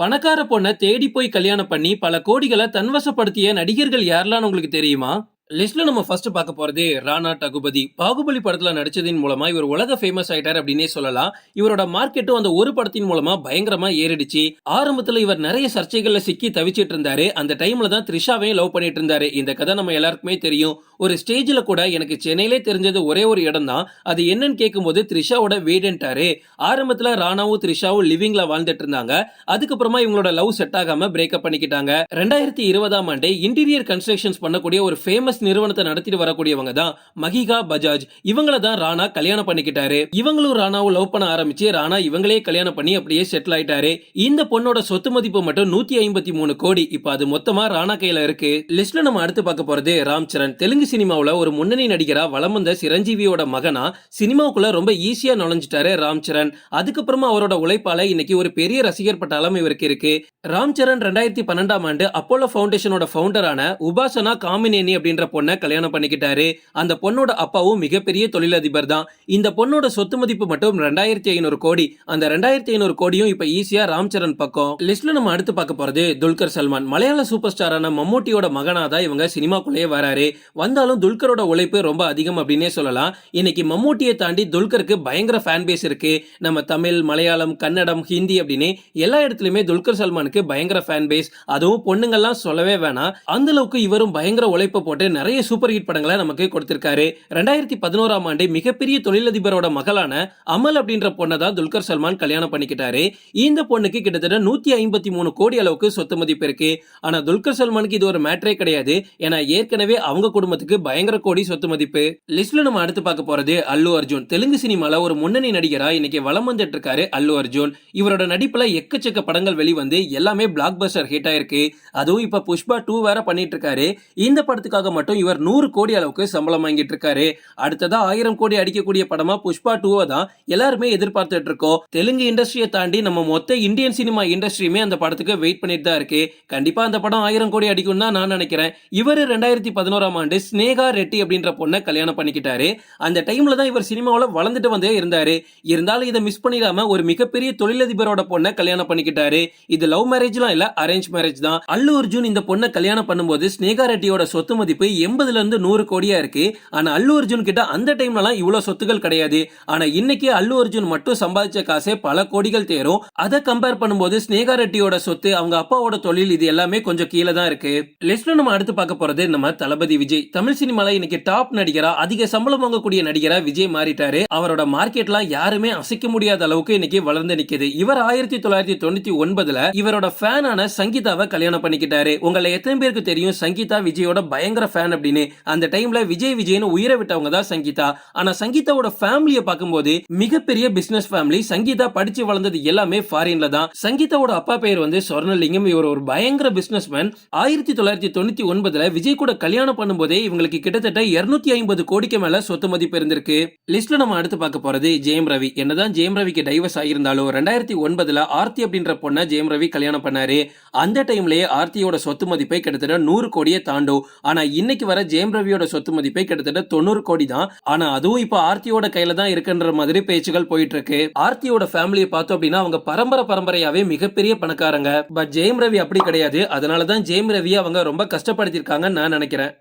பணக்கார பொண்ணை தேடி போய் கல்யாணம் பண்ணி பல கோடிகளை தன்வசப்படுத்திய நடிகர்கள் யாரெல்லாம் உங்களுக்கு தெரியுமா? லிஸ்ட்ல நம்ம ஃபர்ஸ்ட் பார்க்க போறதே ராணா டகுபதி பாகுபலி படத்துல நடிச்சதின் மூலமா இவர் உலக ஃபேமஸ் ஆயிட்டார் அப்படின்னே சொல்லலாம். இவரோட மார்க்கெட்டும் அந்த ஒரு படத்தின் மூலமா பயங்கரமா ஏறிடுச்சு. ஆரம்பத்துல இவர் நிறைய சர்ச்சைகள்ல சிக்கி தவிச்சிட்டு இருந்தாரு. அந்த டைம்ல தான் த்ரிஷாவையும் லவ் பண்ணிட்டு இருந்தாரு. இந்த கதை நம்ம எல்லாருக்குமே தெரியும். ஒரு ஸ்டேஜ்ல கூட எனக்கு சென்னையிலே தெரிஞ்சது ஒரே ஒரு இடம் தான் அது என்னன்னு கேட்கும்போது த்ரிஷாவோட வீடுன்ட்டாரு ஆரம்பத்துல ராணாவும் த்ரிஷாவும் லிவிங்ல வாழ்ந்துட்டு இருந்தாங்க. அதுக்கப்புறமா இவங்களோட லவ் செட் ஆகாம பிரேக்கப் பண்ணிக்கிட்டாங்க. ரெண்டாயிரத்தி இருபதாம் ஆண்டு இன்டீரியர் கன்ஸ்ட்ரக்ஷன்ஸ் பண்ணக்கூடிய ஒரு ஃபேமஸ் நிறுவனத்தை நடத்திட்டு வரக்கூடியவங்க தான் மகிகா பஜாஜ். இவங்கள தான் ராணா கல்யாணம் பண்ணிக்கிட்டாரு. இவங்களும் ராணாவும் லவ் பண்ண ஆரம்பிச்சு ராணா இவங்களே கல்யாணம் பண்ணி அப்படியே செட்டில் ஆயிட்டாரு. இந்த பொண்ணோட சொத்து மதிப்பு மட்டும் நூத்தி ஐம்பத்தி மூணு கோடி. இப்ப அது மொத்தமா ராணா கையில இருக்கு. லிஸ்ட்ல நம்ம அடுத்து பார்க்க போறது ராம் சரண் தெலுங்கு சினிமாவில் ஒரு முன்னணி நடிகராக வளம் வந்த சிரஞ்சீவியோட மகனா சினிமாவுக்குள்ள ரொம்ப ஈஸியாக நுழைஞ்சிட்டாரு ராம் சரண். அதுக்கப்புறமா அவரோட உழைப்பால இன்னைக்கு ஒரு பெரிய ரசிகர் பட்டாளம் இவருக்கு இருக்கு. ராம் சரண் ரெண்டாயிரத்தி பன்னெண்டாம் ஆண்டு அப்போலோ ஃபவுண்டேஷனோட ஃபவுண்டரான உபாசனா காமினேனி அப்படின்ற பொண்ணை கல்யாணம் பண்ணிக்கிட்டாரு. அந்த பொண்ணோட அப்பாவும் மிகப்பெரிய தொழிலதிபர் தான். இந்த பொண்ணோட சொத்து மதிப்பு மட்டும் ரெண்டாயிரத்தி ஐநூறு கோடி. அந்த ரெண்டாயிரத்தி ஐநூறு கோடியும் இப்ப ஈஸியா ராம் சரண் பக்கம். லிஸ்ட்ல நம்ம அடுத்து பார்க்க போறது துல்கர் சல்மான். மலையாள சூப்பர் ஸ்டாரான மம்மூட்டியோட மகனா தான் இவங்க சினிமாக்குள்ளேயே வராரு. வந்த இருந்தாலும் துல்கரோட உழைப்பு ரொம்ப அதிகம் அப்படின்னே சொல்லலாம். இன்னைக்கு மம்மூட்டியை தாண்டி துல்கருக்கு பயங்கர ஃபேன் பேஸ் இருக்கு. நம்ம தமிழ் மலையாளம் கன்னடம் ஹிந்தி அப்படின்னு எல்லா இடத்துலயுமே துல்கர் சல்மானுக்கு பயங்கர ஃபேன் பேஸ் அதுவும் பொண்ணுங்கள்லாம் சொல்லவே வேணாம். அந்த அளவுக்கு இவரும் பயங்கர உழைப்பை போட்டு நிறைய சூப்பர் ஹிட் படங்களை நமக்கு கொடுத்திருக்காரு. ரெண்டாயிரத்தி பதினோராம் ஆண்டு மிகப்பெரிய தொழிலதிபரோட மகளான அமல் அப்படின்ற பொண்ணை தான் துல்கர் சல்மான் கல்யாணம் பண்ணிக்கிட்டாரு. இந்த பொண்ணுக்கு கிட்டத்தட்ட நூத்தி ஐம்பத்தி மூணு கோடி அளவுக்கு சொத்து மதிப்பு இருக்கு. ஆனா துல்கர் சல்மானுக்கு இது ஒரு மேட்ரே கிடையாது. ஏன்னா ஏற்கனவே அவங்க குடும்பத்துக்கு பயங்கர கோடி சொத்து மதிப்பு. லிஸ்ட்ல நம்ம அடுத்து பார்க்க போறது அல்லு அர்ஜுன். தெலுங்கு சினிமால ஒரு முன்னணி நடிகரா இன்னைக்கு வலம் வந்துட்டு இருக்காரு அல்லு அர்ஜுன். இவரோட நடிப்புல எக்கச்சக்க படங்கள் வெளிவந்து எல்லாமே பிளாக் பஸ்டர் ஹிட் ஆயிருக்கு. அதுவும் இப்ப புஷ்பா டூ வேற பண்ணிட்டு இருக்காரு இந்த படத்துக்காக மட்டும் இவர் நூறு கோடி அளவுக்கு சம்பளம் வாங்கிட்டு இருக்காரு அடுத்ததா ஆயிரம் கோடி அடிக்கக்கூடிய படமா புஷ்பா டூவை தான் எல்லாருமே எதிர்பார்த்துட்டு இருக்கோம் தெலுங்கு இண்டஸ்ட்ரியை தாண்டி நம்ம மொத்த இந்தியன் சினிமா இண்டஸ்ட்ரியுமே அந்த படத்துக்கு வெயிட் பண்ணிட்டு தான் இருக்கு. கண்டிப்பா அந்த படம் ஆயிரம் கோடி அடிக்கும் தான் நான் நினைக்கிறேன். இவர் ரெண்டாயிரத்தி பதினோராம் ஆண்டு ஸ்னேகா ரெட்டி அப்படின்ற பொண்ணை கல்யாணம் பண்ணிக்கிட்டாரு. அந்த டைம்ல தான் இவர் சினிமாவில் வளர்ந்துட்டு வந்தே இருந்தாரு. இருந்தாலும் இதை மிஸ் பண்ணிடாம ஒரு மிகப்பெரிய தொழிலதிபரோட பொண்ணை கல்யாணம் பண்ணிக்கிட்டாரு. இது லவ் மேரேஜ்லாம் இல்ல அரேஞ்ச் மேரேஜ் தான். அல்லு அர்ஜுன் இந்த பொண்ணை கல்யாணம் பண்ணும்போது ஸ்னேகா ரெட்டியோட சொத்து மதிப்பு எண்பதுல இருந்து நூறு கோடியா இருக்கு. ஆனா அல்லு அர்ஜுன் கிட்ட அந்த டைம்லலாம் இவ்வளவு சொத்துகள் கிடையாது. ஆனா இன்னைக்கு அல்லு அர்ஜுன் மட்டும் சம்பாதிச்ச காசே பல கோடிகள் தேரும். அதை கம்பேர் பண்ணும்போது ஸ்னேகா ரெட்டியோட சொத்து அவங்க அப்பாவோட தொழில் இது எல்லாமே கொஞ்சம் கீழே தான் இருக்கு. லிஸ்ட்ல நம்ம அடுத்து பார்க்க போறது நம்ம தளபதி விஜய். தமிழ் சினிமால இன்னைக்கு டாப் நடிகரா அதிக சம்பளம் வாங்கக்கூடிய நடிகரா விஜய் மாறிட்டாரு. அவரோட மார்க்கெட்ல யாருமே அசைக்க முடியாத அளவுக்கு இன்னைக்கு வளர்ந்து நிக்குது. இவர் ஆயிரத்தி தொள்ளாயிரத்தி தொண்ணூத்தி ஒன்பதுல இவரோட ஃபேனான சங்கீதாவை கல்யாணம் பண்ணிக்கிட்டாரு. உங்களை எத்தனை பேருக்கு தெரியும்? சங்கீதா விஜயோட பயங்கர ஃபேன் அப்படின்னு. அந்த டைம்ல விஜய் விஜய்னு உயிரை விட்டவங்க தான் சங்கீதா. ஆனா சங்கீதாவோட ஃபேமிலியை பார்க்கும்போது மிகப்பெரிய பிசினஸ் ஃபேமிலி சங்கீதா படிச்சு வளர்ந்தது எல்லாமே ஃபாரின்ல தான். சங்கீதாவோட அப்பா பெயர் வந்து சொர்ணலிங்கம். இவர் ஒரு பயங்கர பிசினஸ் மேன் ஆயிரத்தி தொள்ளாயிரத்தி தொண்ணூத்தி ஒன்பதுல விஜய் கூட கல்யாணம் பண்ணும்போதே இவங்களுக்கு கிட்டத்தட்ட இருநூத்தி ஐம்பது கோடிக்கு மேல சொத்து மதிப்பு இருந்திருக்கு. லிஸ்ட்ல நம்ம அடுத்து பார்க்க போறது ஜெயம் ரவி. என்னதான் ஜெயம் ரவிக்கு டைவர்ஸ் ஆகியிருந்தாலும் ரெண்டாயிரத்தி ஒன்பதுல ஆர்த்தி அப்படின்ற பொண்ணை ஜெயம் ரவி கல்யாணம் பண்ணாரு. அந்த டைம்லயே ஆர்த்தியோட சொத்து மதிப்பை கிட்டத்தட்ட நூறு கோடியை தாண்டும். ஆனா இன்னைக்கு வர ஜெயம் ரவியோட சொத்து மதிப்பை கிட்டத்தட்ட தொண்ணூறு கோடி தான். ஆனா அதுவும் இப்ப ஆர்த்தியோட கையில தான் இருக்குன்ற மாதிரி பேச்சுகள் போயிட்டு இருக்கு. ஆர்த்தியோட ஃபேமிலியை பார்த்தோம் அப்படின்னா அவங்க பரம்பரை பரம்பரையாவே மிகப்பெரிய பணக்காரங்க. பட் ஜெயம் ரவி அப்படி கிடையாது. அதனாலதான் ஜெயம் ரவி அவங்க ரொம்ப கஷ்டப்படுத்திருக்காங்கன்னு நான் நினைக்கிறேன்.